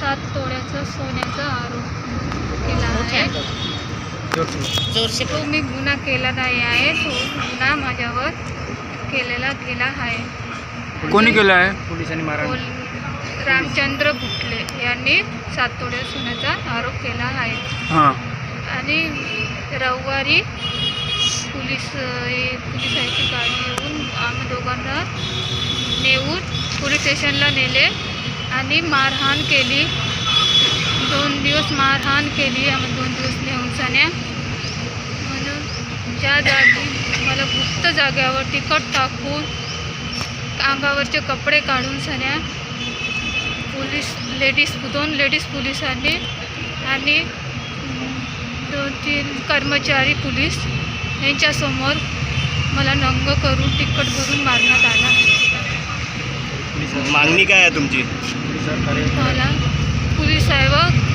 सात तोळ्याचा सोन्याचा आरोप केला आहे. तो मी गुन्हा केला नाही आहे तो गुन्हा माझ्यावर केलेला गेला आहे. कोणी केलं आहे? पोलिसांनी रामचंद्र गुटले यांनी सात तोळ्या सोन्याचा आरोप केला आहे. हां. आणि रविवारी पोलीस हे- पोलिसाची गाडी येऊन आम्ही दोघांना नेऊन पोलीस स्टेशनला नेले. आणि मारहाण केली. दोन दिवस मारहाण केली. आम्ही दोन दिवस नेऊन सण्या म्हणून ज्या जागी मला गुप्त जाग्यावर तिखट टाकून अंगावरचे कपडे काढून सण्या पोलीस लेडीज दोन लेडीज पोलिसांनी आणि दोन तीन कर्मचारी पोलीस यांच्यासमोर मला नंग करून तिखट भरून मारण्यात आला. मागणी काय आहे तुमची? पोलीस सेवक